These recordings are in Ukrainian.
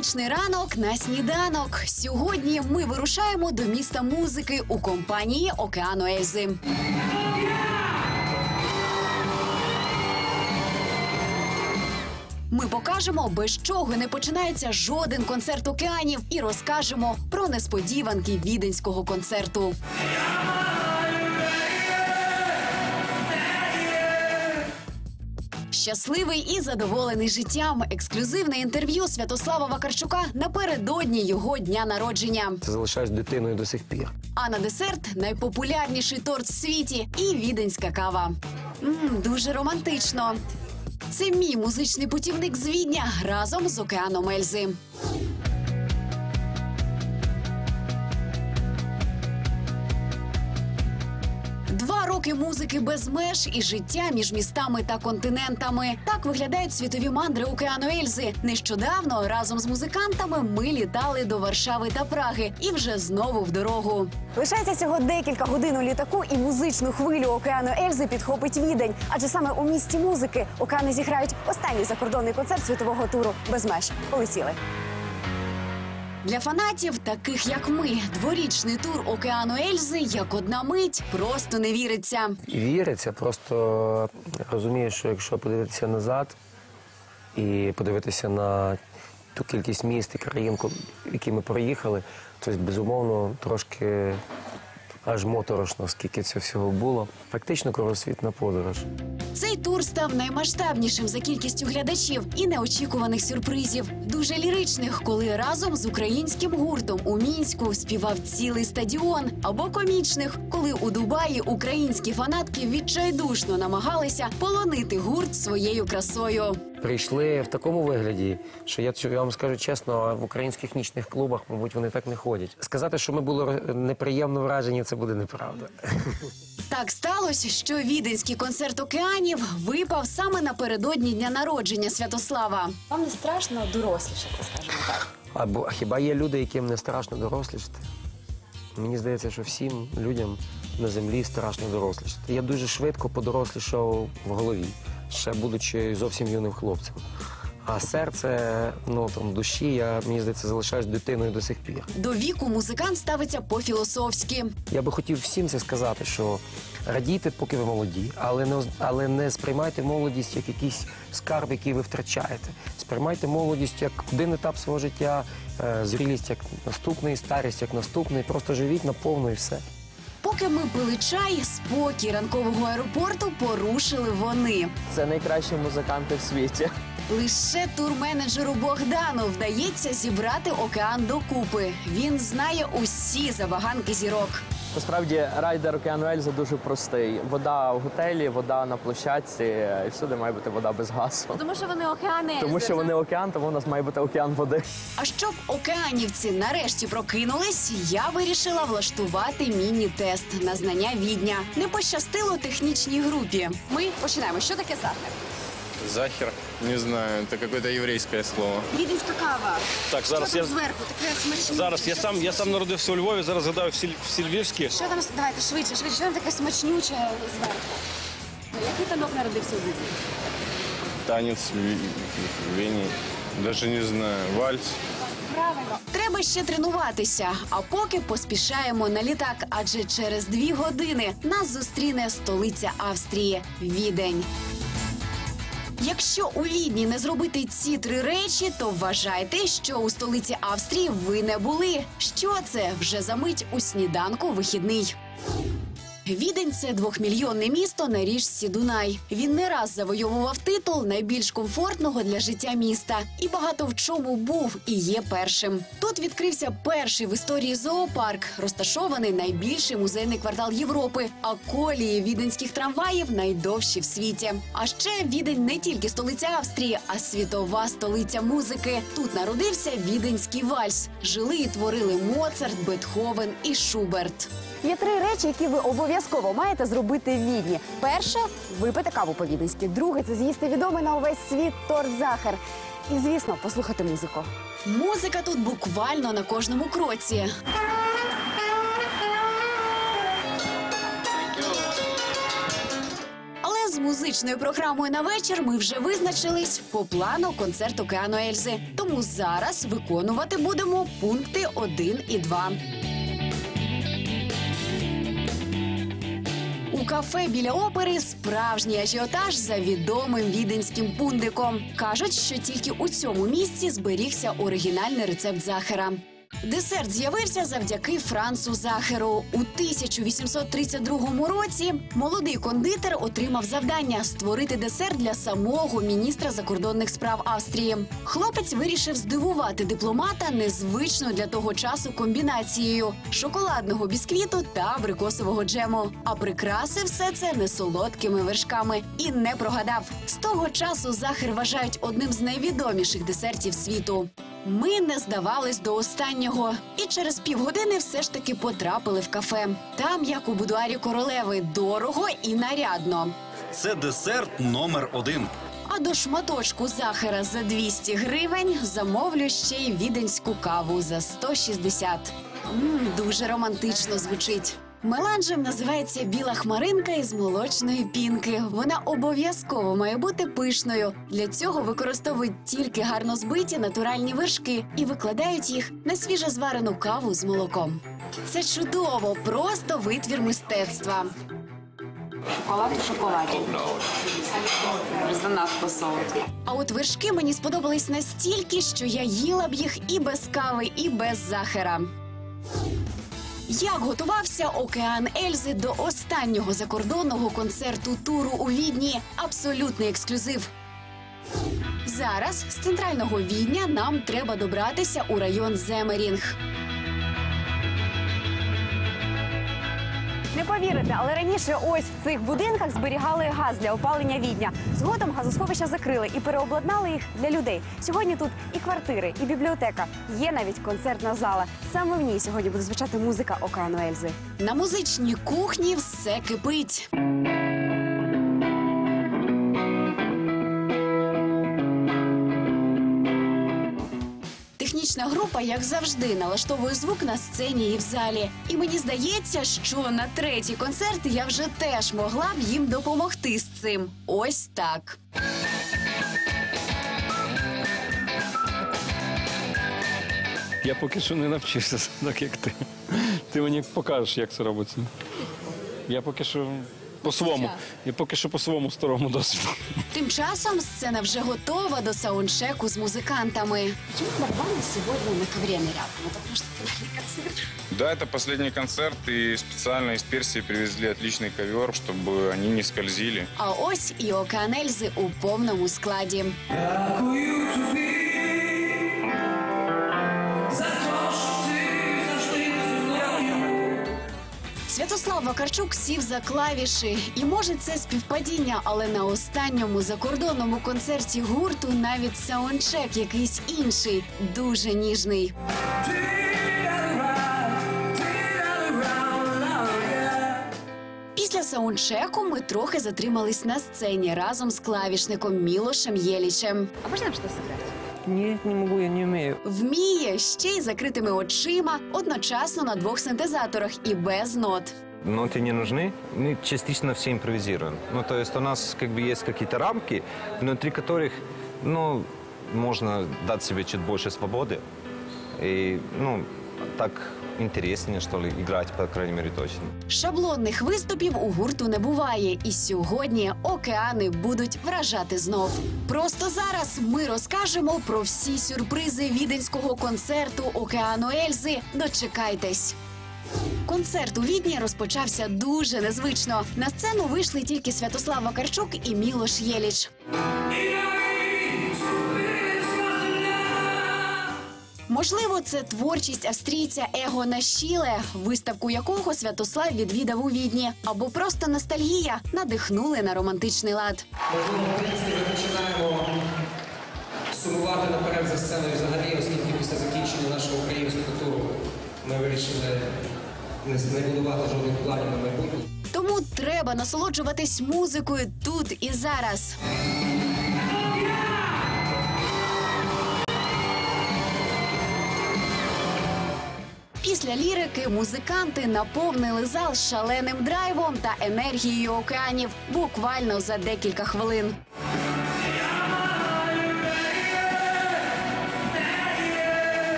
Музичний ранок на сніданок. Сьогодні ми вирушаємо до міста музики у компанії Океану Ельзи. Ми покажемо, без чого не починається жоден концерт океанів, і розкажемо про несподіванки віденського концерту. Щасливий і задоволений життям. Ексклюзивне інтерв'ю Святослава Вакарчука напередодні його дня народження. Це залишаюсь дитиною до сих пір. А на десерт найпопулярніший торт в світі і віденська кава. Мм, дуже романтично. Це мій музичний путівник з Відня разом з океаном Ельзи. Роки музики без меж і життя між містами та континентами. Так виглядають світові мандри океану Ельзи. Нещодавно разом з музикантами ми літали до Варшави та Праги і вже знову в дорогу. Лишається всього декілька годин у літаку, і музичну хвилю океану Ельзи підхопить відень. Адже саме у місті музики океани зіграють останній закордонний концерт світового туру без меж. Полетіли. Для фанатів, таких як ми, дворічний тур океану Ельзи як одна мить просто не віриться. Віриться, просто розумію, що якщо подивитися назад і подивитися на ту кількість міст і країн, які ми проїхали, то безумовно трошки аж моторошно, скільки цього всього було. Фактично кругосвітна подорож. Цей тур став наймасштабнішим за кількістю глядачів і неочікуваних сюрпризів. Дуже ліричних, коли разом з українським гуртом у мінську співав цілий стадіон, або комічних, коли у Дубаї українські фанатки відчайдушно намагалися полонити гурт своєю красою. Прийшли в такому вигляді, що я, я вам скажу чесно, в українських нічних клубах, мабуть, вони так не ходять. Сказати, що ми були неприємно вражені, це буде неправда. Так сталося, що віденський концерт океанів випав саме напередодні дня народження Святослава. Вам не страшно дорослішати, скажімо так. Або хіба є люди, яким не страшно дорослішати? Мені здається, що всім людям на землі страшно дорослішати. Я дуже швидко подорослішав в голові, ще будучи зовсім юним хлопцем. А серце, ну там душі, я мені здається, залишаюсь дитиною до сих пір. До віку музикант ставиться по-філософськи. Я би хотів всім це сказати, що радійте, поки ви молоді, але не, але не сприймайте молодість як якийсь скарб, який ви втрачаєте. Сприймайте молодість як один етап свого життя, е, зрілість як наступний, старість як наступний. Просто живіть наповну і все. Поки ми пили чай, спокій ранкового аеропорту порушили вони. Це найкращі музиканти в світі. Лише турменеджеру Богдану вдається зібрати океан докупи. Він знає усі забаганки зірок. Насправді райдер океану Ельзи дуже простий. Вода в готелі, вода на площадці, і всюди має бути вода без газу. Тому що вони океани. Тому що вони океан, тому у нас має бути океан води. А щоб океанівці нарешті прокинулись, я вирішила влаштувати міні-тест на знання відня. Не пощастило технічній групі. Ми починаємо. Що таке захар? Захер? Не знаю, это какое-то еврейское слово. Віденська кава. Так, зараз що я там зверху таке смачніше? зараз я сам я сам народився у Львові. Зараз гадаю в Сіль в Сільвівській. Що там давайте швидше, швидше, що там таке смачнюче зверху? Який танок народився у Відні? Танец в Ви- в Даже не знаю. Вальс. Треба ще тренуватися, а поки поспішаємо на літак, адже через дві години нас зустріне столиця Австрії Відень. Якщо у Відні не зробити ці три речі, то вважайте, що у столиці Австрії ви не були. Що це вже за мить у сніданку вихідний. Відень це двохмільйонне місто на річці Дунай. Він не раз завойовував титул найбільш комфортного для життя міста і багато в чому був і є першим. Тут відкрився перший в історії зоопарк, розташований найбільший музейний квартал Європи. А колії віденських трамваїв найдовші в світі. А ще Відень не тільки столиця Австрії, а світова столиця музики. Тут народився віденський вальс. Жили і творили Моцарт, Бетховен і Шуберт. Є три речі, які ви обов'язково маєте зробити в відні. Перше випити каву по-віденськи. Друге це з'їсти відомий на увесь світ торт захар. І звісно, послухати музику. Музика тут буквально на кожному кроці. Але з музичною програмою на вечір ми вже визначились по плану концерт Океану Ельзи. Тому зараз виконувати будемо пункти 1 і 2. Кафе біля опери справжній ажіотаж за відомим віденським пундиком. Кажуть, що тільки у цьому місці зберігся оригінальний рецепт захера. Десерт з'явився завдяки Францу Захеру. У 1832 році молодий кондитер отримав завдання створити десерт для самого міністра закордонних справ Австрії. Хлопець вирішив здивувати дипломата незвичною для того часу комбінацією шоколадного бісквіту та абрикосового джему. А прикрасив все це несолодкими вершками і не прогадав. З того часу захер вважають одним з найвідоміших десертів світу. Ми не здавались до останнього, і через півгодини все ж таки потрапили в кафе. Там, як у будуарі королеви, дорого і нарядно. Це десерт номер один. А до шматочку захара за 200 гривень замовлю ще й віденську каву за 160. Мм, дуже романтично звучить. Меланжем називається біла хмаринка із молочної пінки. Вона обов'язково має бути пишною. Для цього використовують тільки гарно збиті натуральні вершки і викладають їх на свіжозварену каву з молоком. Це чудово, просто витвір мистецтва. Шоколад у шоколаді. Занадто солодкий. А от вершки мені сподобались настільки, що я їла б їх і без кави, і без захара. Як готувався океан Ельзи до останнього закордонного концерту туру у Відні? Абсолютний ексклюзив. Зараз з центрального відня нам треба добратися у район Земерінг. Не повірите, але раніше ось в цих будинках зберігали газ для опалення відня. Згодом газосховища закрили і переобладнали їх для людей. Сьогодні тут і квартири, і бібліотека. Є навіть концертна зала. Саме в ній сьогодні буде звучати музика Океану Ельзи. На музичній кухні все кипить. Технічна група, як завжди, налаштовує звук на сцені і в залі. І мені здається, що на третій концерт я вже теж могла б їм допомогти з цим. Ось так. Я поки що не навчився так, як ти. Ти мені покажеш, як це робиться. Я поки що по-своєму. Я поки що по своєму старому досвіду. Тим часом сцена вже готова до саундчеку з музикантами. Чому барабани сьогодні на коврі не рядом? Тому що фінальний концерт. Да, это последний концерт, и специально из Персии привезли отличный ковер, чтобы они не скользили. А ось і океанельзи у повному складі. Святослав Вакарчук сів за клавіші, і може це співпадіння, але на останньому закордонному концерті гурту навіть саундчек якийсь інший, дуже ніжний. Після саундчеку ми трохи затримались на сцені разом з клавішником Мілошем Єлічем. А можна нам щось сыграть? Нет, не могу, я не умею. Вміє ще й закритими очима, одночасно на двох синтезаторах і без нот. ноты не нужны. Мы частично все импровизируем. Ну, то есть у нас как бы есть какие-то рамки, внутри которых, ну, можно дать себе чуть больше свободы. И, ну, так интереснее, что ли, играть, по крайней мере, точно. Шаблонних виступів у гурту не буває, і сьогодні океани будуть вражати знов. Просто зараз ми розкажемо про всі сюрпризи віденського концерту Океану Ельзи. Дочекайтесь. Концерт у Відні розпочався дуже незвично. На сцену вийшли тільки Святослав Вакарчук і Мілош Єліч. Можливо, це творчість австрійця Егона Шіле, виставку якого Святослав відвідав у Відні, або просто ностальгія надихнули на романтичний лад. Можливо, в принципі, ми починаємо сумувати наперед за сценою взагалі, оскільки після закінчення нашого українського туру ми вирішили не не будувати жодних планів на майбутнє. Тому треба насолоджуватись музикою тут і зараз. Після лірики музиканти наповнили зал шаленим драйвом та енергією океанів буквально за декілька хвилин.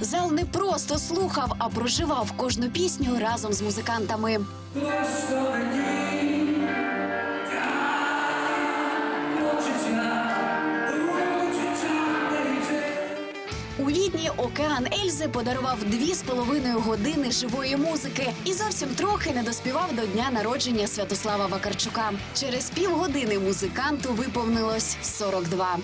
Зал не просто слухав, а проживав кожну пісню разом з музикантами. У відні океан Ельзи подарував дві з половиною години живої музики і зовсім трохи не доспівав до дня народження Святослава Вакарчука. Через півгодини музиканту виповнилось 42.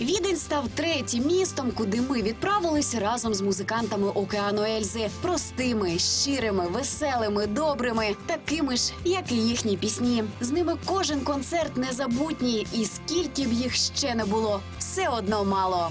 Відень став третім містом, куди ми відправились разом з музикантами океану Ельзи. Простими, щирими, веселими, добрими, такими ж, як і їхні пісні. З ними кожен концерт незабутній, і скільки б їх ще не було, все одно мало.